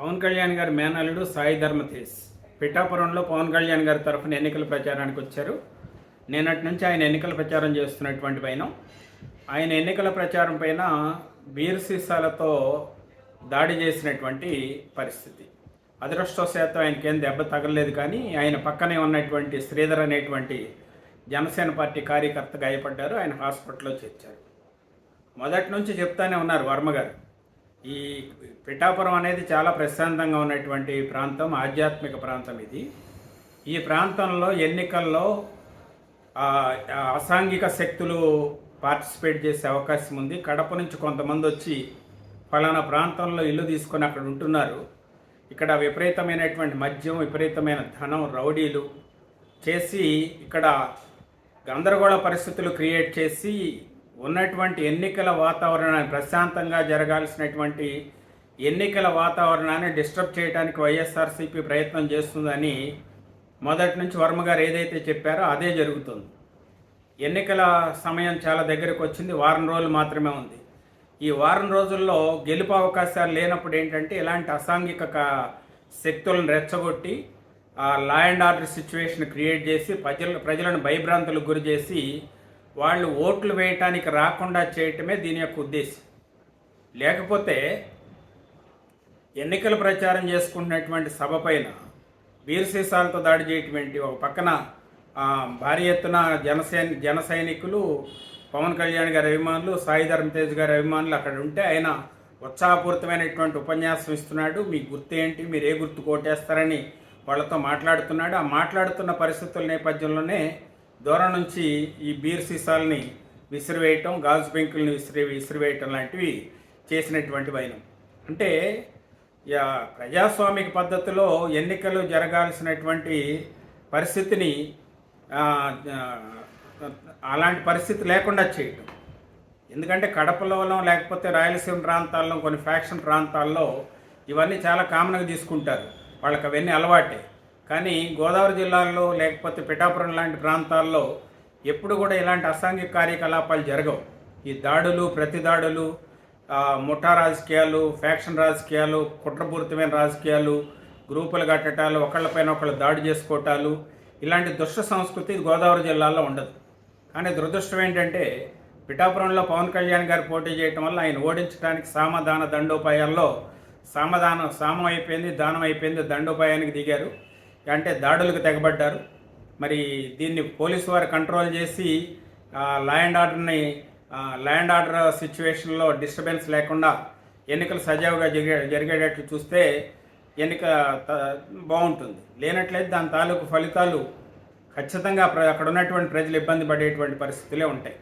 పవన్ కళ్యాణ్ గారి మేనల్లుడు సాయి ధర్మతేజ్ పిఠాపురంలో పవన్ కళ్యాణ్ గారి తరఫున ఎన్నికల ప్రచారానికి వచ్చారు. నిన్నటి నుంచి ఆయన ఎన్నికల ప్రచారం చేస్తున్నటువంటి పైన. ఆయన ఎన్నికల ప్రచారం పైన బీర్ సీసాలతో దాడి చేసినటువంటి పరిస్థితి. అదృష్టవశాత్తు ఆయనకేం దెబ్బ తగలలేదు కానీ ఆయన పక్కనే ఉన్నటువంటి శ్రీధర్ అనేటువంటి జనసేన పార్టీ కార్యకర్త గాయపడ్డారు. ఆయన హాస్పిటల్లో చేర్చారు. మొదటి నుంచి చెప్తానే ఉన్నారు వర్మ గారు. ఈ పిఠాపురం అనేది చాలా ప్రశాంతంగా ఉన్నటువంటి ప్రాంతం ఆధ్యాత్మిక ప్రాంతం ఇది. ఈ ప్రాంతంలో ఎన్నికల్లో అసాంఘిక శక్తులు పార్టిసిపేట్ చేసే అవకాశం ఉంది. కడప నుంచి కొంతమంది వచ్చి ఫలానా ప్రాంతంలో ఇల్లు తీసుకొని అక్కడ ఉంటున్నారు. ఇక్కడ విపరీతమైనటువంటి మద్యం విపరీతమైన ధనం రౌడీలు చేసి ఇక్కడ గందరగోళ పరిస్థితులు క్రియేట్ చేసి ఉన్నటువంటి ఎన్నికల వాతావరణాన్ని ప్రశాంతంగా జరగాల్సినటువంటి ఎన్నికల వాతావరణాన్ని డిస్టర్బ్ చేయడానికి వైఎస్ఆర్సీపీ ప్రయత్నం చేస్తుందని మొదటి నుంచి వర్మ గారు ఏదైతే చెప్పారో అదే జరుగుతుంది. ఎన్నికల సమయం చాలా దగ్గరకు వచ్చింది. వారం రోజులు మాత్రమే ఉంది. ఈ వారం రోజుల్లో గెలుపు అవకాశాలు లేనప్పుడు ఏంటంటే ఇలాంటి అసాంఘిక శక్తులను రెచ్చగొట్టి ఆ law and order situation create చేసి ప్రజల ప్రజలను భయభ్రాంతులకు గురి చేసి వాళ్ళు ఓట్లు వేయటానికి రాకుండా చేయటమే దీని యొక్క ఉద్దేశం. లేకపోతే ఎన్నికల ప్రచారం చేసుకుంటున్నటువంటి సభ పైన వీర సీసాలతో దాడి ఏంటి? ఒక పక్కన భారీ ఎత్తున జనసైని జన సైనికులు పవన్ కళ్యాణ్ గారి అభిమానులు సాయి ధర్మ తేజ్ గారి అభిమానులు అక్కడ ఉంటే ఆయన ఉత్సాహపూరితమైనటువంటి ఉపన్యాసం ఇస్తున్నాడు. మీ గుర్తు ఏంటి? మీరు ఏ గుర్తు కోటేస్తారని వాళ్ళతో మాట్లాడుతున్నాడు. ఆ మాట్లాడుతున్న పరిస్థితుల నేపథ్యంలోనే దూరం నుంచి ఈ బీర్ సీసాలని విసిరివేయటం గాజు పెంకులను విసిరి విసిరివేయటం లాంటివి చేసినటువంటి వైనం. అంటే ప్రజాస్వామిక పద్ధతిలో ఎన్నికలు జరగాల్సినటువంటి పరిస్థితిని అలాంటి పరిస్థితి లేకుండా చేయటం. ఎందుకంటే కడపలోనో లేకపోతే రాయలసీమ ప్రాంతాల్లో కొన్ని ఫ్యాక్షన్ ప్రాంతాల్లో ఇవన్నీ చాలా కామన్గా తీసుకుంటారు. వాళ్ళకి అవన్నీ అలవాటే. కానీ గోదావరి జిల్లాల్లో లేకపోతే పిఠాపురం లాంటి ప్రాంతాల్లో ఎప్పుడు కూడా ఇలాంటి అసాంఘిక కార్యకలాపాలు జరగవు. ఈ దాడులు ప్రతి దాడులు ముఠా రాజకీయాలు ఫ్యాక్షన్ రాజకీయాలు కుట్రపూరితమైన రాజకీయాలు గ్రూపులు కట్టడాలు ఒకళ్ళపైన ఒకళ్ళు దాడి చేసుకోవటాలు ఇలాంటి దుష్ట సంస్కృతి గోదావరి జిల్లాలో ఉండదు. కానీ దురదృష్టం ఏంటంటే పిఠాపురంలో పవన్ కళ్యాణ్ గారు పోటీ చేయటం వల్ల ఆయన ఓడించడానికి సామదాన దండోపాయాల్లో సామదానం సామం అయిపోయింది దానం అయిపోయింది దండోపాయానికి దిగారు. అంటే దాడులకు తెగబడ్డారు. మరి దీన్ని పోలీసు వారు కంట్రోల్ చేసి ల్యాండ్ ఆర్డర్ని ల్యాండ్ ఆర్డర్ సిచ్యువేషన్లో డిస్టర్బెన్స్ లేకుండా ఎన్నికలు సజావుగా జరిగే జరిగేటట్లు చూస్తే ఎన్నిక త- బాగుంటుంది. లేనట్లయితే దాని తాలూకు ఫలితాలు ఖచ్చితంగా ప్ర- అక్కడ ఉన్నటువంటి ప్రజలు ఇబ్బంది పడేటువంటి పరిస్థితులే ఉంటాయి.